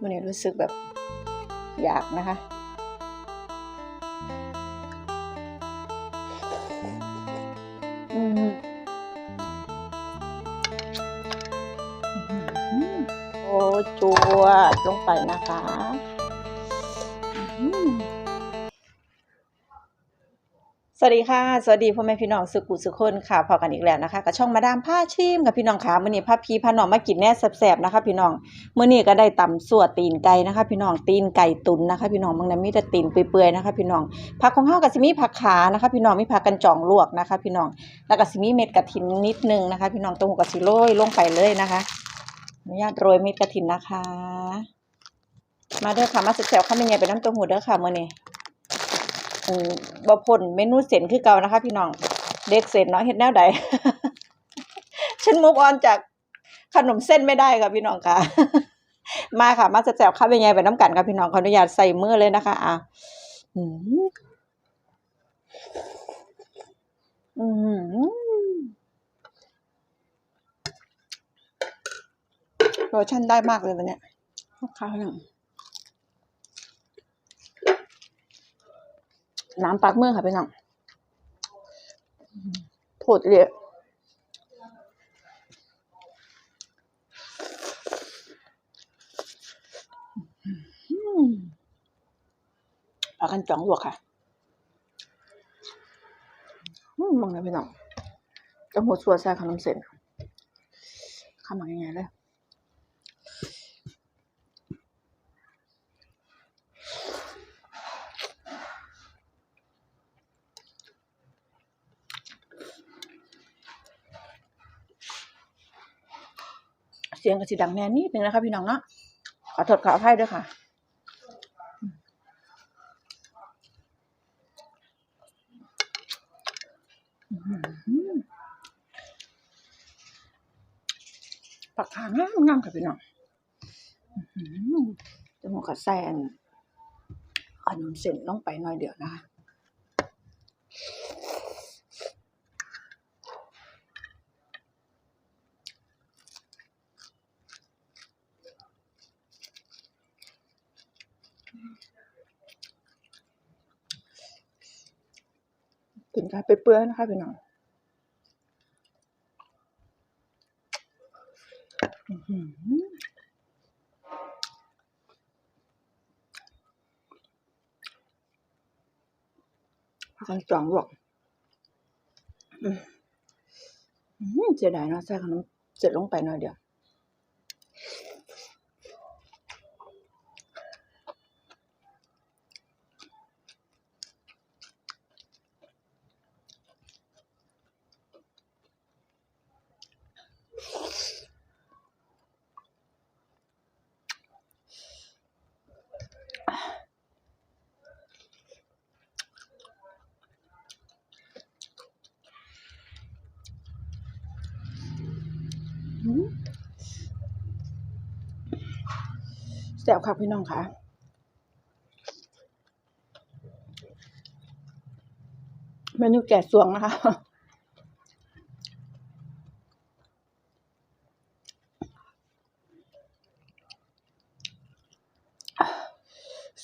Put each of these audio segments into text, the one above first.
วันนี้รู้สึกแบบอยากนะคะ อืมโอ้จัวลงไปนะคะ วัสดีค่ะ สวัสดีพ่อแม่พี่น้องสุกุสุคนค่ะพอกันอีกแล้วนะคะกับช่องมาดามผ้าชิมกับพี่น้องค่ะมื้อนี้พาพี่พาน้องมากินแน่แซ่บๆนะคะ พี่น้องมื้อนี้ก็ได้ตำส่วตีนไก่นะคะ พี่น้องตีนไก่ตุนนะคะ พี่น้องบางนั้นมีแต่ตีนเปื่อยๆนะคะ พี่น้องผักของเฮาก็สิมีผักขานะคะ พี่น้องมีผักกันจ่องลวกนะคะ พี่น้องแล้วก็สิมีเม็ดกระถินนิดนึงนะคะ พี่น้องตรงหัวกระสิโรยลงไปเลยนะคะอนุญาตโรยเม็ดกระถินนะคะ มาเด้อค่ะมาแซ่บๆข้าวมันใหญ่ไปน้ำต้าหู้เด้อค่ะมื้อนี้ อืมบ่พ้นเมนูเส้นคือเก่านะคะ พี่น้อง เด็กเส้นเนาะเฮ็ดแนวใดฉันมุกออนจากขนมเส้นไม่ได้ค่ะพี่น้องค่ะ มาค่ะ มาแซ่บๆข้าวมันใหญ่ไปน้ำกันค่ะพี่น้องขออนุญาตใส่มือเลยนะคะ อะอืมอืมโลชั่นได้มากเลยวันเนี้ยลูกค้าอย่ง น้ำปักมือค่ะพี่น้องผดเลยปลากันจองลวกค่ะอืมมองเลยพี่น้องจะหัวสัวใส่ขนมเส้นข้าวหมักยังไงเลย เสียงกระสีดังแน่นิดนึงนะคะพี่น้องเนาะขอโทษขออภัยด้วยค่ะปักขางามงามค่ะพี่น้องจมูกกระแซนขนมเส้นลงไปหน่อยเดียวนะคะ กินกันไปเปื้อนนะคะพี่น้องพักกันจองลวกเสียดายเนาะใส่ขนมเสร็จลงไปหน่อยเดียว ซ่บค่ะพี่น้องค่ะเมนูแกะสวงนะคะ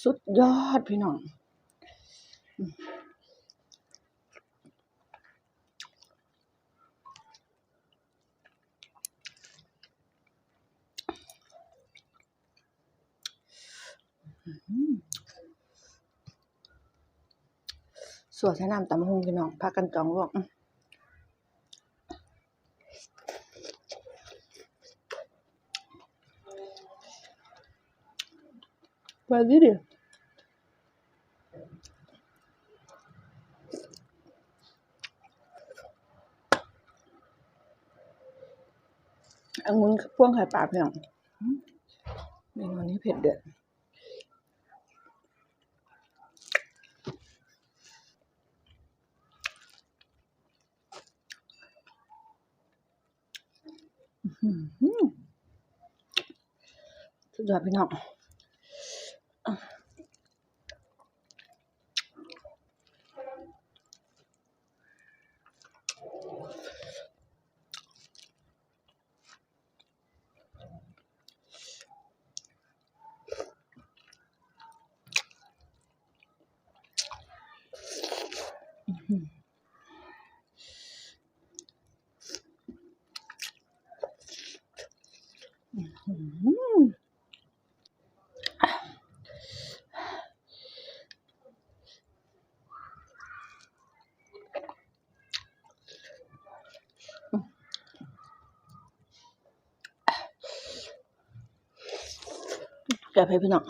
สุดยอดพี่น้อง สวดใช้น้ำตำหงพี่น้องพักกันจองลวกอื้อไปดิดิองุ่นพ่วงไข่ปลาพี่น้องอื้อเมนูนี้เผ็ดเดือด สุดยอดพี่น้องม。 แกให้พี่น้อง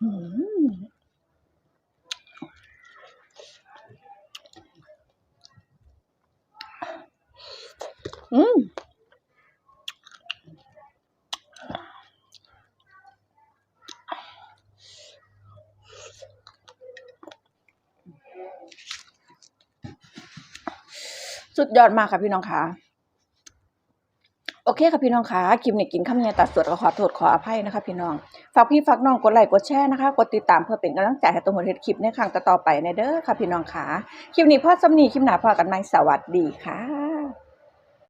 อื้อ อืมสุดยอดมากค่ะพี่น้องค่ะ โอเคค่ะพี่น้องค่ะคลิปนี้กินข้าวเนียตัดสวดก็ขอโทษขออภัยนะคะพี่น้อง ฝากพี่ฝากน้องกดไลค์กดแชร์นะคะกดติดตามเพื่อเป็นกำลังใจให้ตัวหมดเฮ็ดคลิปในครั้งต่อไปในเด้อค่ะพี่น้องค่ะ คลิปนี้พ่อสำนีคลิปหนาพ่อกันใหมสวัสดีค่ะ